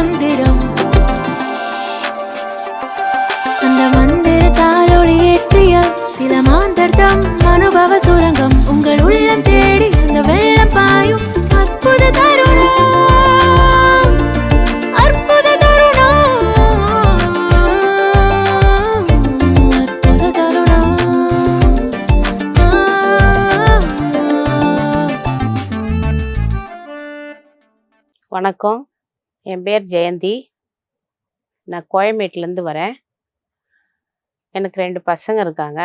மந்திரம். அந்த மந்திரத்தால் ஒளியேற்றிய சில மாந்தர்தம் அனுபவ சுரங்கம் உங்கள் உள்ளம் தேடி அந்த வெள்ளம் பாயும் அற்புத தருணம். அற்புத தருணம். அற்புத தருணம். வணக்கம். என் பேர் ஜெயந்தி. நான் கோயம்பேட்டிலேருந்து வரேன். எனக்கு ரெண்டு பசங்க இருக்காங்க.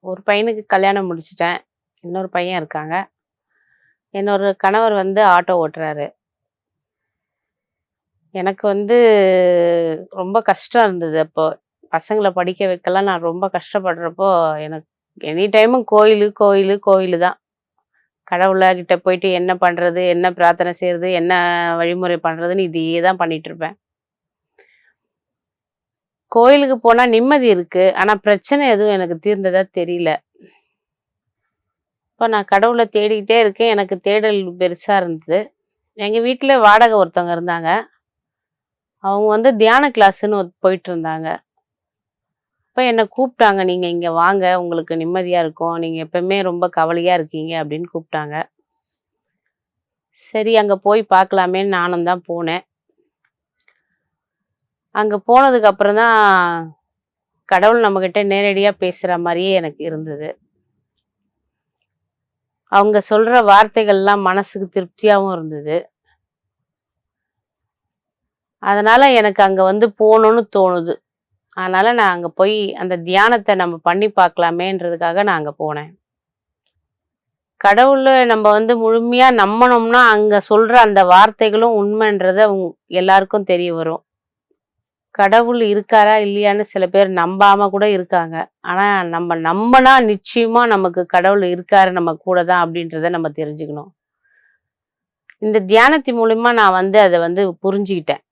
ஒரு பையனுக்கு கல்யாணம் முடிச்சிட்டேன். இன்னொரு பையன் இருக்காங்க. என்னோட கணவர் வந்து ஆட்டோ ஓட்டுறாரு. எனக்கு வந்து ரொம்ப கஷ்டம் இருந்தது அப்போது பசங்களை படிக்க வைக்கலாம். நான் ரொம்ப கஷ்டப்படுறப்போ எனக்கு எனி டைமும் கோயில் கோயில் கோயில் தான் கடவுள்கிட்ட போயிட்டு என்ன பண்ணுறது என்ன பிரார்த்தனை செய்கிறது என்ன வழிமுறை பண்ணுறதுன்னு இதையே தான் பண்ணிகிட்ருப்பேன் கோயிலுக்கு போனால் நிம்மதி இருக்குது ஆனால் பிரச்சனை எதுவும் எனக்கு தீர்ந்ததாக தெரியல. இப்போ நான் கடவுளை தேடிக்கிட்டே இருக்கேன். எனக்கு தேடல் பெருசாக இருந்தது. எங்கள் வீட்டில் வாடகை ஒருத்தவங்க இருந்தாங்க. அவங்க வந்து தியான கிளாஸ்ன்னு போயிட்டு இருந்தாங்க. அப்போ என்னை கூப்பிட்டாங்க? நீங்கள் இங்கே வாங்க உங்களுக்கு நிம்மதியாக இருக்கும். நீங்கள் எப்பவுமே ரொம்ப கவலையாக இருக்கீங்க அப்படின்னு கூப்பிட்டாங்க. சரி அங்கே போய் பார்க்கலாமேன்னு நானும் தான் போனேன். அங்கே போனதுக்கு அப்புறம் தான் கடவுள் நம்மக்கிட்ட நேரடியாக பேசுகிற மாதிரியே எனக்கு இருந்தது. அவங்க சொல்கிற வார்த்தைகள்லாம் மனசுக்கு திருப்தியாகவும் இருந்தது. அதனால் எனக்கு அங்கே வந்து போகணுன்னு தோணுது. அதனால் நான் அங்கே போய் அந்த தியானத்தை நம்ம பண்ணி பார்க்கலாமேன்றதுக்காக நான் அங்கே போனேன். கடவுளை நம்ம வந்து முழுமையாக நம்பினோம்னா அங்கே சொல்கிற அந்த வார்த்தைகளும் உண்மைன்றத உங்- எல்லாருக்கும் தெரிய வரும். கடவுள் இருக்காரா இல்லையான்னு சில பேர் நம்பாம கூட இருக்காங்க. ஆனால் நம்ம நம்பினா நிச்சயமாக நமக்கு கடவுள் இருக்காரு நம்ம கூட தான் அப்படின்றத நம்ம தெரிஞ்சுக்கணும். இந்த தியானத்தின் மூலிமா நான் வந்து அதை வந்து புரிஞ்சுக்கிட்டேன்.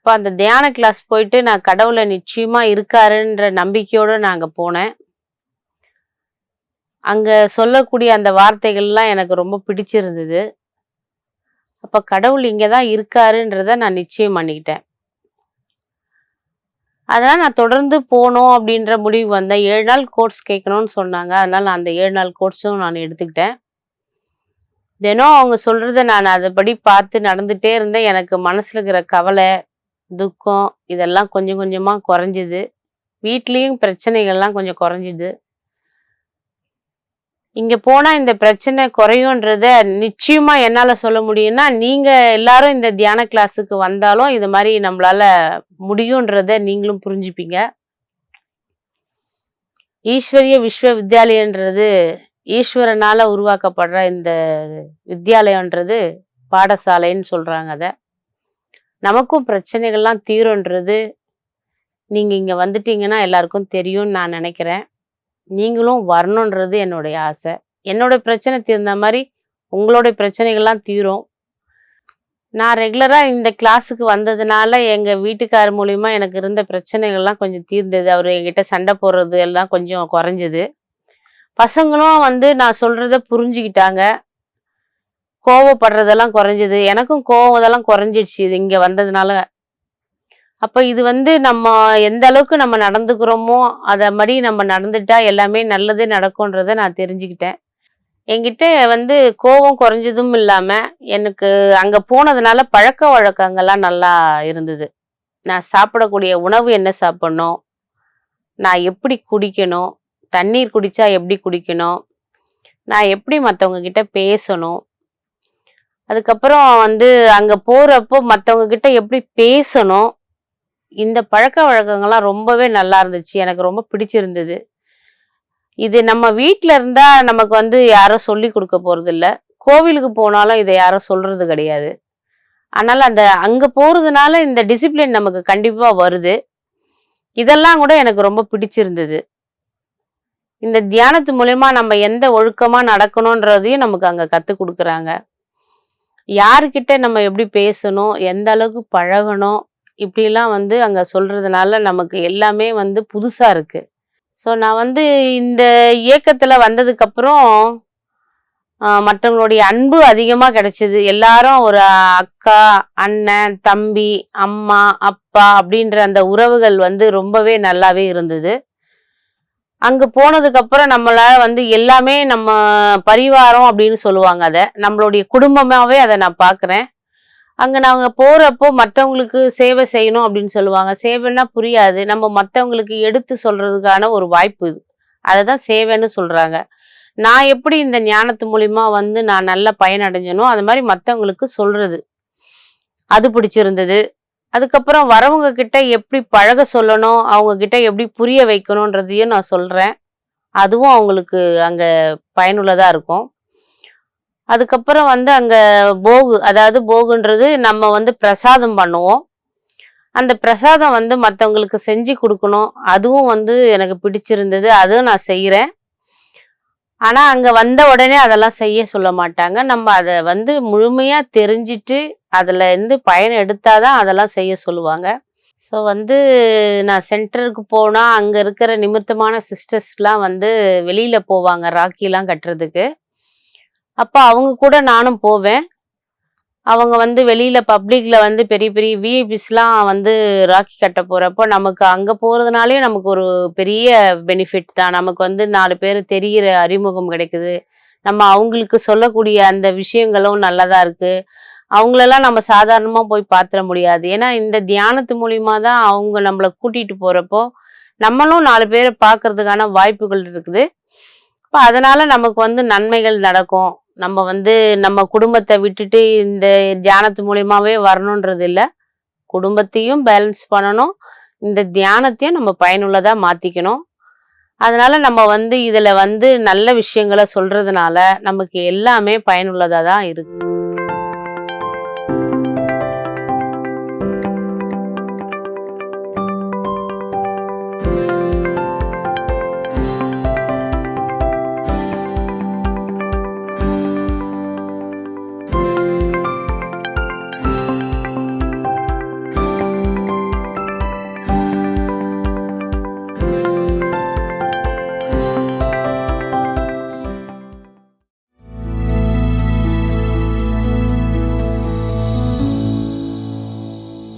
அப்போ அந்த தியான கிளாஸ் போயிட்டு நான் கடவுளை நிச்சயமா இருக்காருன்ற நம்பிக்கையோடு நான் அங்கே போனேன். அங்கே சொல்லக்கூடிய அந்த வார்த்தைகள்லாம் எனக்கு ரொம்ப பிடிச்சிருந்தது. அப்போ கடவுள் இங்கே தான் இருக்காருன்றத நான் நிச்சயம் பண்ணிக்கிட்டேன். அதனால் நான் தொடர்ந்து போகணும் அப்படின்ற முடிவு வந்தேன். ஏழு நாள் கோர்ஸ் கேட்கணும்னு சொன்னாங்க. அதனால் நான் அந்த ஏழு நாள் கோர்ஸும் நான் எடுத்துக்கிட்டேன். தினம் அவங்க சொல்கிறத நான் அதைப்படி பார்த்து நடந்துகிட்டே இருந்தேன். எனக்கு மனசில் இருக்கிற கவலை துக்கம் இதெல்லாம் கொஞ்சம் கொஞ்சமாக குறைஞ்சிது. வீட்லேயும் பிரச்சனைகள்லாம் கொஞ்சம் குறைஞ்சிது. இங்கே போனால் இந்த பிரச்சனை குறையுன்றத நிச்சயமாக என்னால் சொல்ல முடியும்னா நீங்கள் எல்லாரும் இந்த தியான கிளாஸுக்கு வந்தாலும் இது மாதிரி நம்மளால் முடியுன்றத நீங்களும் புரிஞ்சுப்பீங்க. ஈஸ்வரிய விஸ்வ வித்யாலயன்றது ஈஸ்வரனால் உருவாக்கப்படுற இந்த வித்யாலயன்றது பாடசாலைன்னு சொல்கிறாங்க அதை. நமக்கும் பிரச்சனைகள்லாம் தீரும்ன்றது நீங்கள் இங்கே வந்துட்டீங்கன்னா எல்லாருக்கும் தெரியும்னு நான் நினைக்கிறேன். நீங்களும் வரணுன்றது என்னுடைய ஆசை. என்னோட பிரச்சனை தீர்ந்த மாதிரி உங்களுடைய பிரச்சனைகள்லாம் தீரும். நான் ரெகுலராக இந்த கிளாஸுக்கு வந்ததுனால எங்கள் வீட்டுக்கார் மூலிமா எனக்கு இருந்த பிரச்சனைகள்லாம் கொஞ்சம் தீர்ந்தது. அவர் என்கிட்ட சண்டை போடுறது எல்லாம் கொஞ்சம் குறைஞ்சது. பசங்களும் வந்து நான் சொல்கிறத புரிஞ்சுக்கிட்டாங்க. கோவப்படுறதெல்லாம் குறைஞ்சது. எனக்கும் கோவம் இதெல்லாம் குறைஞ்சிடுச்சு இது இங்கே வந்ததுனால. அப்போ இது வந்து நம்ம எந்த அளவுக்கு நம்ம நடந்துக்கிறோமோ அதை மாதிரி நம்ம நடந்துட்டா எல்லாமே நல்லதே நடக்கும்ன்றதை நான் தெரிஞ்சுக்கிட்டேன். என்கிட்ட வந்து கோவம் குறைஞ்சதும் இல்லாமல் எனக்கு அங்கே போனதுனால பழக்க வழக்கங்கள்லாம் நல்லா இருந்தது. நான் சாப்பிடக்கூடிய உணவு என்ன சாப்பிட்ணும்? நான் எப்படி குடிக்கணும்? தண்ணீர் குடித்தா எப்படி குடிக்கணும்? நான் எப்படி மற்றவங்க கிட்ட பேசணும்? அதுக்கப்புறம் வந்து அங்கே போகிறப்போ மற்றவங்க கிட்ட எப்படி பேசணும் இந்த பழக்க வழக்கங்கள்லாம் ரொம்பவே நல்லா இருந்துச்சு. எனக்கு ரொம்ப பிடிச்சிருந்தது. இது நம்ம வீட்டில் இருந்தால் நமக்கு வந்து யாரும் சொல்லி கொடுக்க போகிறதில்ல கோவிலுக்கு போனாலும் இதை யாரும் சொல்கிறது கிடையாது. ஆனால் அந்த அங்கே போகிறதுனால இந்த டிசிப்ளின் நமக்கு கண்டிப்பாக வருது. இதெல்லாம் கூட எனக்கு ரொம்ப பிடிச்சிருந்தது. இந்த தியானத்து மூலயமா நம்ம எந்த ஒழுக்கமாக நடக்கணுன்றதையும் நமக்கு அங்கே கற்றுக் கொடுக்குறாங்க. யாருக்கிட்ட நம்ம எப்படி பேசணும் எந்த அளவுக்கு பழகணும் இப்படிலாம் வந்து அங்கே சொல்கிறதுனால நமக்கு எல்லாமே வந்து புதுசாக இருக்குது ஸோ நான் வந்து இந்த இயக்கத்தில் வந்ததுக்கப்புறம் மற்றவங்களுடைய அன்பு அதிகமாக கிடைச்சிது. எல்லாரும் ஒரு அக்கா அண்ணன் தம்பி அம்மா அப்பா அப்படின்ற அந்த உறவுகள் வந்து ரொம்பவே நல்லாவே இருந்தது. அங்கே போனதுக்கப்புறம் நம்மளால வந்து எல்லாமே நம்ம பரிவாரம் அப்படின்னு சொல்லுவாங்க அதை. நம்மளுடைய குடும்பமாகவே அதை நான் பார்க்குறேன் அங்கே நாங்கள் போகிறப்போ மற்றவங்களுக்கு சேவை செய்யணும் அப்படின்னு சொல்லுவாங்க. சேவைன்னா புரியாது. நம்ம மற்றவங்களுக்கு எடுத்து சொல்கிறதுக்கான ஒரு வாய்ப்பு இது. அதை தான் சேவைன்னு சொல்கிறாங்க நான் எப்படி இந்த ஞானத்து மூலிமா வந்து நான் நல்ல பயனடைஞ்சனோ அது மாதிரி மற்றவங்களுக்கு சொல்கிறது அது பிடிச்சிருந்தது. அதுக்கப்புறம் வரவங்க கிட்ட எப்படி பழக சொல்லணும் அவங்க கிட்ட எப்படி புரிய வைக்கணுன்றதையும் நான் சொல்கிறேன் அதுவும் அவங்களுக்கு அங்கே பயனுள்ளதாக இருக்கும். அதுக்கப்புறம் வந்து அங்கே போகு அதாவது போகுன்றது நம்ம வந்து பிரசாதம் பண்ணுவோம். அந்த பிரசாதம் வந்து மற்றவங்களுக்கு செஞ்சு கொடுக்கணும். அதுவும் வந்து எனக்கு பிடிச்சிருந்தது அதுவும் நான் செய்கிறேன் ஆனால் அங்கே வந்த உடனே அதெல்லாம் செய்ய சொல்ல மாட்டாங்க. நம்ம அதை வந்து முழுமையாக தெரிஞ்சிட்டு அதில் இருந்து பயன் எடுத்தாதான் அதெல்லாம் செய்ய சொல்லுவாங்க. ஸோ வந்து நான் சென்டருக்கு போனால் அங்கே இருக்கிற நிமித்தமான சிஸ்டர்ஸ்லாம் வந்து வெளியில் போவாங்க ராக்கிலாம் கட்டுறதுக்கு. அப்போ அவங்க கூட நானும் போவேன். அவங்க வந்து வெளியில் பப்ளிக்கில் வந்து பெரிய பெரிய விஐபிஸ்லாம் வந்து ராக்கி கட்ட போகிறப்போ நமக்கு அங்கே போகிறதுனாலே நமக்கு ஒரு பெரிய பெனிஃபிட் தான். நமக்கு வந்து நாலு பேர் தெரிகிற அறிமுகம் கிடைக்குது. நம்ம அவங்களுக்கு சொல்லக்கூடிய அந்த விஷயங்களும் நல்லதாக இருக்குது அவங்களெல்லாம் நம்ம சாதாரணமாக போய் பார்த்துட முடியாது. ஏன்னா இந்த தியானத்து மூலிமா தான் அவங்க நம்மளை கூட்டிகிட்டு போகிறப்போ நம்மளும் நாலு பேரை பார்க்கறதுக்கான வாய்ப்புகள் இருக்குது. இப்போ அதனால் நமக்கு வந்து நன்மைகள் நடக்கும். நம்ம வந்து நம்ம குடும்பத்தை விட்டுட்டு இந்த தியானத்து மூலியமாவே வரணுன்றது இல்லை. குடும்பத்தையும் பேலன்ஸ் பண்ணணும். இந்த தியானத்தையும் நம்ம பயனுள்ளதாக மாற்றிக்கணும் அதனால் நம்ம வந்து இதில் வந்து நல்ல விஷயங்களை சொல்கிறதுனால நமக்கு எல்லாமே பயனுள்ளதாக தான் இருக்குது